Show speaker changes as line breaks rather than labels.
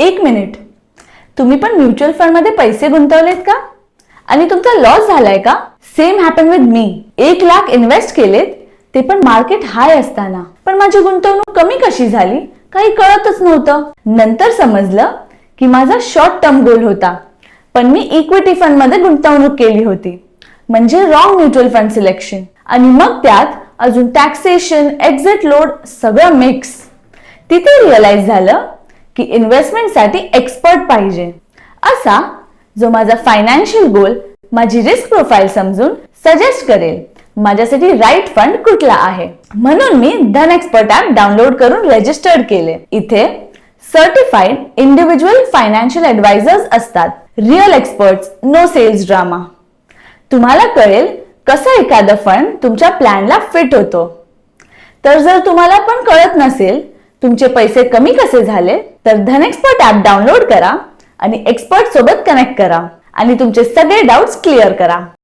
एक मिनिट. तुम्ही पण म्युच्युअल फंडमध्ये पैसे गुंतवलेत का? आणि तुमचा लॉस झालाय का? Same happen with me. एक लाख इन्व्हेस्ट केलेत ते पण मार्केट हाय असताना. पण माझी गुंतवणूक कमी कशी झाली? काही कळतच नव्हतं. नंतर समजलं की माझा शॉर्ट टर्म गोल होता. पण मी इक्विटी फंडमध्ये गुंतवणूक केली होती. म्हणजे रॉंग म्युच्युअल फंड सिलेक्शन आणि मग त्यात अजून टॅक्सेशन एक्झिट लोड सगळं मिक्स तिथे रिअलाइज झालं की इन्व्हेस्टमेंटसाठी एक्सपर्ट पाहिजे. असा जो माझा फायनान्शियल गोल माझी रिस्क प्रोफाईल समजून सजेस्ट करेल माझ्यासाठी राईट फंड कुठला आहे. म्हणून मी धन एक्सपर्ट ऍप डाउनलोड करून रजिस्टर्ड केले. इथे सर्टिफाईड इंडिव्हिज्युअल फायनान्शियल ऍडवायझर्स असतात. Real experts no sales drama तुम्हाला कळेल कसं एखादं फंड तुमच्या प्लॅनला फिट होतो. तर जर तुम्हाला पण कळत नसेल तुमचे पैसे कमी कसे झाले तर धन एक्सपर्ट ऍप डाउनलोड करा आणि एक्सपर्ट सोबत कनेक्ट करा आणि तुमचे सगळे डाऊट्स क्लिअर करा.